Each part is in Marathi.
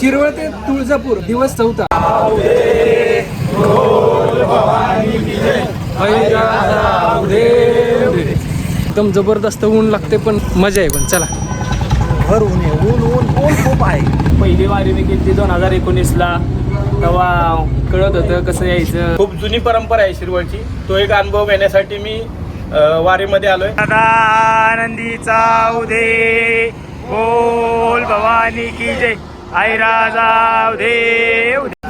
शिरवळ ते तुळजापूर दिवस चौथा. एकदम जबरदस्त ऊन लागते पण मजा आहे पण चला. भर ऊन आहे. ऊन ऊन ऊन खूप आहे. पहिली वारी मी गेली दोन हजार एकोणीसला. तेव्हा कळत होतं कसं यायचं. खूप जुनी परंपरा आहे शिरवळची. तो एक अनुभव घेण्यासाठी मी अ, वारीमध्ये आलोय. आनंदीचा उदे बोल भवानी की जय.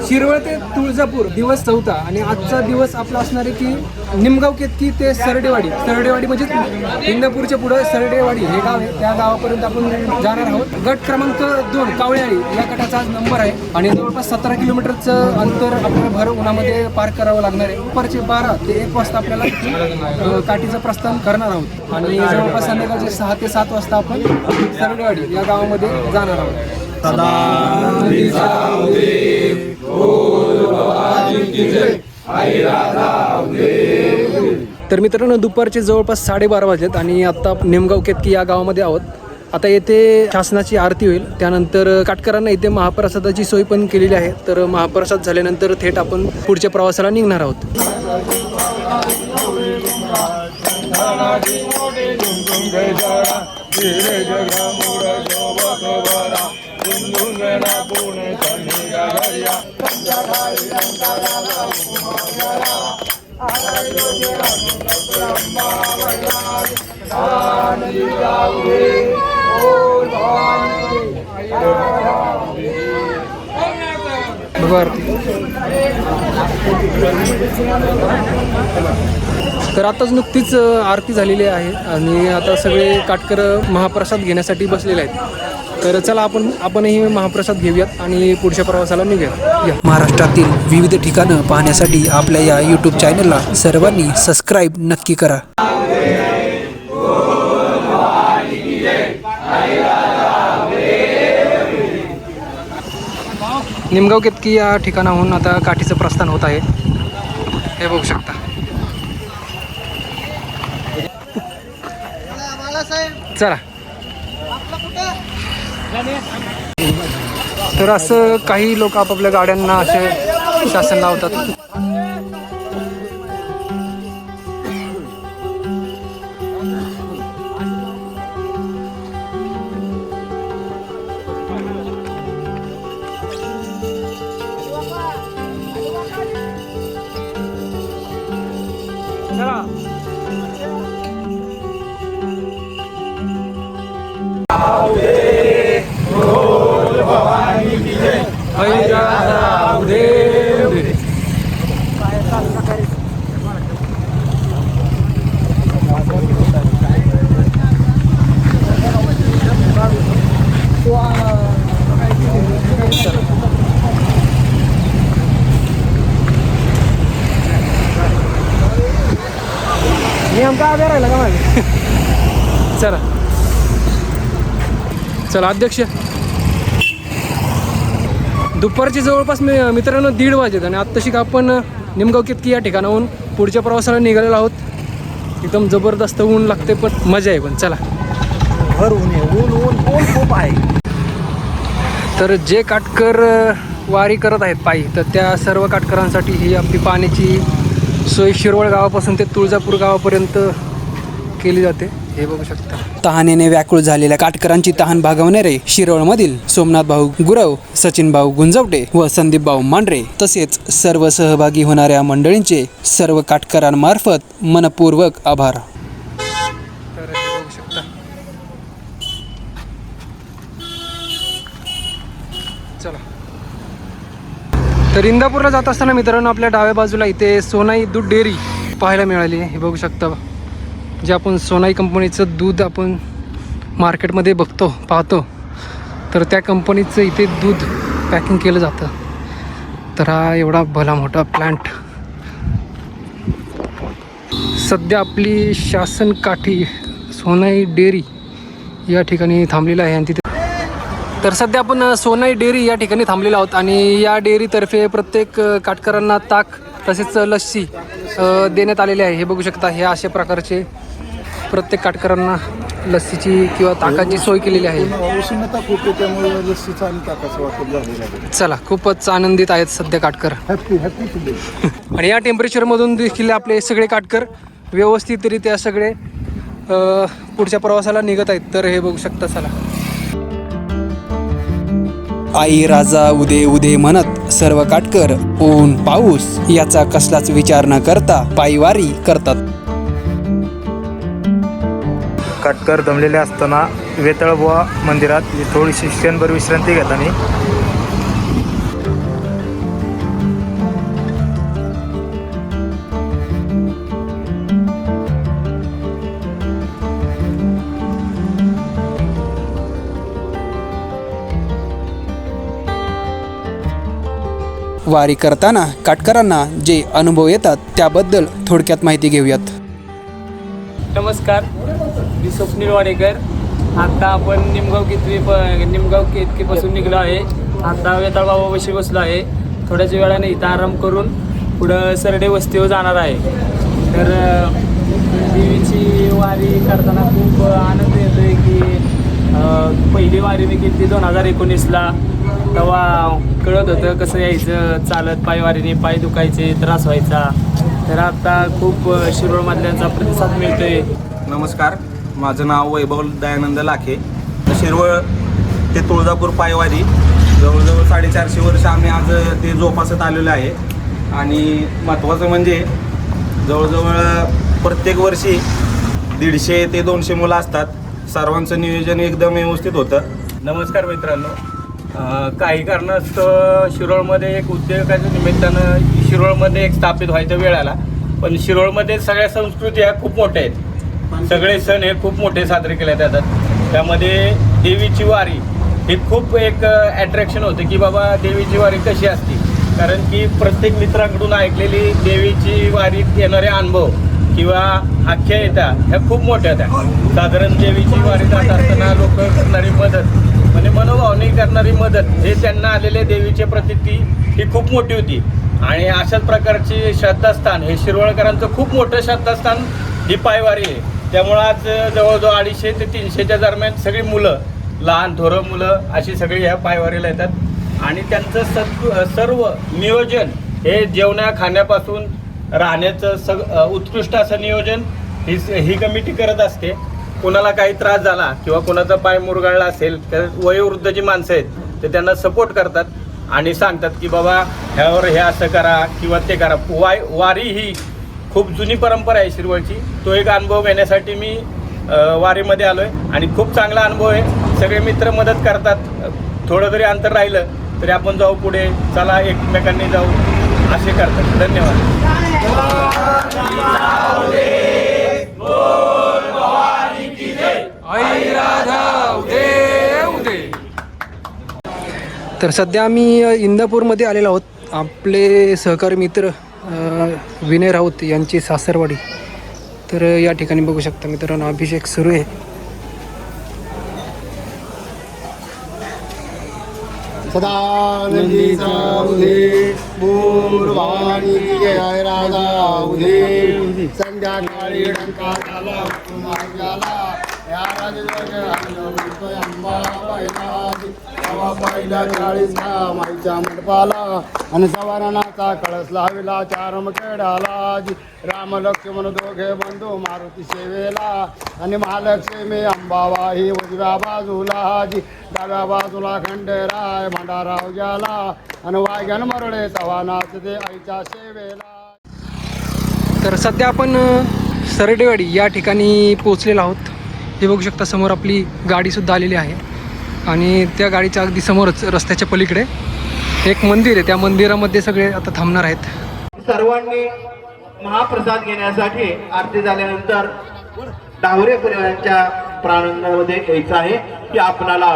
शिरवळ ते तुळजापूर दिवस चौथा. आणि आजचा दिवस आपला असणार आहे की निमगाव केतकी ते सरडेवाडी. सरडेवाडी म्हणजे इंदापूरच्या पुढे सरडेवाडी हे गाव आहे. त्या गावापर्यंत आपण जाणार आहोत. गट क्रमांक दोन कावळेआळी. या गटाचा आज नंबर आहे. आणि जवळपास सतरा किलोमीटरचं अंतर आपल्याला भर उन्हामध्ये पार करावं लागणार आहे. दुपारचे बारा ते एक वाजता आपल्याला काठीचं प्रस्थान करणार आहोत. आणि जवळपास संध्याकाळचे सहा ते सात वाजता आपण सरडेवाडी या गावामध्ये जाणार आहोत. तर मित्रांनो दुपारचे जवळपास साडेबारा वाजलेत आणि आता निमगाव केतकी या गावामध्ये आहोत. आता येथे शासनाची आरती होईल. त्यानंतर काटकरांना इथे महाप्रसादाची सोय पण केलेली आहे. तर महाप्रसाद झाल्यानंतर थेट आपण पुढच्या प्रवासाला निघणार आहोत. बघा तर आताच नुकतीच आरती झालेली आहे आणि आता सगळे काटकर महाप्रसाद घेण्यासाठी बसलेले आहेत. तर चला आपण आपणही महाप्रसाद घेऊयात आणि पुढच्या प्रवासाला निघूयात या. महाराष्ट्रातील विविध ठिकाणं पाहण्यासाठी आपल्या या यूट्यूब चॅनलला सर्वांनी सबस्क्राईब नक्की करा. निमगाव केतकी या ठिकाणाहून आता काठीचं प्रस्थान होत आहे हे बघू शकता. चला. तर असं काही लोक आपापल्या गाड्यांना असे शासन लावतात. उभे राहिला का मागे? चला. चला अध्यक्ष. दुपारची जवळपास मी मित्रांनो दीड वाजत आणि आत्ताशी का आपण निमगाव कितकी या ठिकाणाहून पुढच्या प्रवासाला निघालेलो आहोत. एकदम जबरदस्त ऊन लागते पण मजा आहे पण चला. भर ऊन आहे. ऊन ऊन ऊन खूप आहे. तर जे काटकर वारी करत आहेत पायी तर त्या सर्व काटकरांसाठी ही आपली पाण्याची सोय शिरवळ गावापासून ते तुळजापूर गावापर्यंत केली जाते हे बघू शकता. तहानेने व्याकुळ झालेल्या काटकरांची तहान भागवणारे शिरोळमधील सोमनाथ भाऊ गुरव सचिन भाऊ गुंजवटे व संदीप भाऊ मांढरे तसेच सर्व सहभागी होणाऱ्या मंडळींचे सर्व काटकरांमार्फत मनपूर्वक आभार. तर इंदापूरला जात असताना मित्रांनो आपल्या डाव्या बाजूला इथे सोनाई दूध डेअरी पाहायला मिळाली हे बघू शकता. जे आपण सोनाई कंपनीचं दूध आपण मार्केटमध्ये बघतो पाहतो तर त्या कंपनीचं इथे दूध पॅकिंग केलं जातं. तर हा एवढा भला मोठा प्लांट सध्या आपली शासन काठी सोनाई डेअरी या ठिकाणी थांबलेलं आहे आणि तिथे तर सध्या आपण सोनाई डेअरी या ठिकाणी थांबलेलो आहोत आणि या डेअरीतर्फे प्रत्येक काटकरांना ताक तसेच लस्सी देण्यात आलेले आहे. हे बघू शकता हे अशा प्रकारचे प्रत्येक काटकरांना लस्सीची किंवा ताकाची सोय केलेली आहे. उष्णता खूप आहे त्यामुळे लस्सीचा आणि ताकाचा वापर झालेला आहे. चला खूपच आनंदित आहेत सध्या काटकर. हॅपी हॅपी टुडे आणि या टेम्परेचरमधून देखील आपले सगळे काटकर व्यवस्थितरित्या सगळे अ, पुढच्या प्रवासाला निघत आहेत. तर हे बघू शकता चला. आई राजा उदे उदे म्हणत सर्व काटकर ऊन पाऊस याचा कसलाच विचार न करता पायवारी करतात. काटकर दमलेले असताना वेतळबुवा मंदिरात थोडीशी क्षणभर विश्रांती घेताना वारी करताना काटकरांना जे अनुभव येतात त्याबद्दल थोडक्यात माहिती घेऊयात. नमस्कार. मी स्वप्नील वाडेकर. आत्ता आपण निमगाव कितवी प निमगाव केतकीपासून निघलो आहे. आता वेताळबाबापाशी बसलो आहे. थोड्याच वेळाने इथं आराम करून पुढं सरडे वस्तीवर जाणार आहे. तर देवीची वारी करताना खूप आनंद येतो आहे की पहिली वारी मी केली दोन हजार एकोणीसला. तेव्हा कळत होतं कसं यायचं चालत पायवारीने पाय दुखायचे त्रास व्हायचा. तर आता खूप शिरोळ मधल्यांचा प्रतिसाद मिळतोय. नमस्कार. माझं नाव वैभव दयानंद लाखे. शिरवळ ते तुळजापूर पायवारी. जवळजवळ साडेचारशे वर्ष आम्ही आज ते जोपासत आलेलो आहे. आणि महत्त्वाचं म्हणजे जवळजवळ प्रत्येक वर्षी दीडशे ते दोनशे मुलं असतात. सर्वांचं नियोजन एकदम व्यवस्थित होतं. नमस्कार मित्रांनो. काही कारणास्तव शिरोळमध्ये एक उद्योगाच्या निमित्तानं शिरोळमध्ये एक स्थापित व्हायचा वेळ आला. पण शिरोळमध्ये सगळ्या संस्कृती ह्या खूप मोठ्या आहेत. सगळे सण हे खूप मोठे साजरे केले जातात. त्यामध्ये देवीची वारी हे खूप एक अट्रॅक्शन होतं की बाबा देवीची वारी कशी असते. कारण की प्रत्येक मित्राकडून ऐकलेली देवीची वारीत येणारे अनुभव किंवा आख्यायिका ह्या खूप मोठ्या त्या साधारण देवीची वारी जात असताना लोक करणारी मदत म्हणजे मनोभावनी करणारी मदत हे त्यांना आलेले देवीचे प्रतिती ही खूप मोठी होती. आणि अशाच प्रकारची श्रद्धास्थान हे शिरवळकरांचं खूप मोठं श्रद्धास्थान ही पायवारी आहे. त्यामुळं आज जवळजवळ अडीचशे ते तीनशेच्या दरम्यान सगळी मुलं लहान थोरं मुलं अशी सगळी ह्या पायवारीला येतात. आणि त्यांचं सत् सर्व नियोजन हे जेवण्या खाण्यापासून राहण्याचं सग उत्कृष्ट असं नियोजन ही ही कमिटी करत असते. कोणाला काही त्रास झाला किंवा कोणाचा पाय मुरगाळला असेल तर वयोवृद्ध जी माणसं आहेत ते त्यांना सपोर्ट करतात आणि सांगतात की बाबा ह्यावर हे असं करा किंवा ते करा. वाय वारी ही खूप जुनी परंपरा आहे शिरवळची. तो एक अनुभव घेण्यासाठी मी वारीमध्ये आलो आहे आणि खूप चांगला अनुभव आहे. सगळे मित्र मदत करतात. थोडं जरी अंतर राहिलं तरी आपण जाऊ पुढे. चला एकमेकांनी जाऊ. असे करतात. धन्यवाद. उदे उदे तर सध्या आम्ही इंदापूरमध्ये आलेलो आहोत. आपले सहकारी मित्र विनय राऊत यांची सासरवाडी. तर या ठिकाणी बघू शकता मित्रांनो अभिषेक सुरू आहे सदानंदी या माईच्या मंडपाला. आणि सवारणाचा कळस लाविला चार मुखेडाला जी राम लक्ष्मण दोघे बंधू मारुती सेवेला. आणि महालक्ष्मी अंबाबाई उजव्या बाजूला. जी डाव्या बाजूला खंडेराय भंडाराव ज्याला. आणि वाघ्यान मरडे तवा नाचते आईच्या सेवेला. तर सध्या आपण सरडेवाडी या ठिकाणी पोचलेलो आहोत. हे बघू शकता समोर आपली गाडीसुद्धा आलेली आहे. आणि त्या गाडीच्या अगदी समोरच रस्त्याच्या पलीकडे एक मंदिर आहे. त्या मंदिरामध्ये सगळे आता थांबणार आहेत. सर्वांनी महाप्रसाद घेण्यासाठी आरती झाल्यानंतर डावरे परिवारांच्या प्रांगणामध्ये यायचं आहे ही आपणाला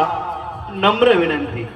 नम्र विनंती.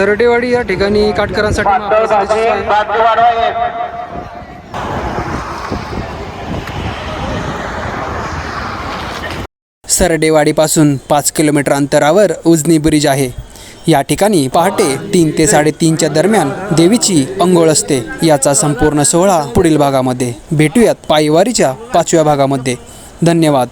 सरडेवाडी या ठिकाणी काटकरांसाठी. सरडेवाडीपासून पाच किलोमीटर अंतरावर उजनी ब्रिज आहे. या ठिकाणी पहाटे तीन ते साडेतीनच्या दरम्यान देवीची अंघोळ असते. याचा संपूर्ण सोहळा पुढील भागामध्ये. भेटूयात पायवारीच्या पाचव्या भागामध्ये. धन्यवाद.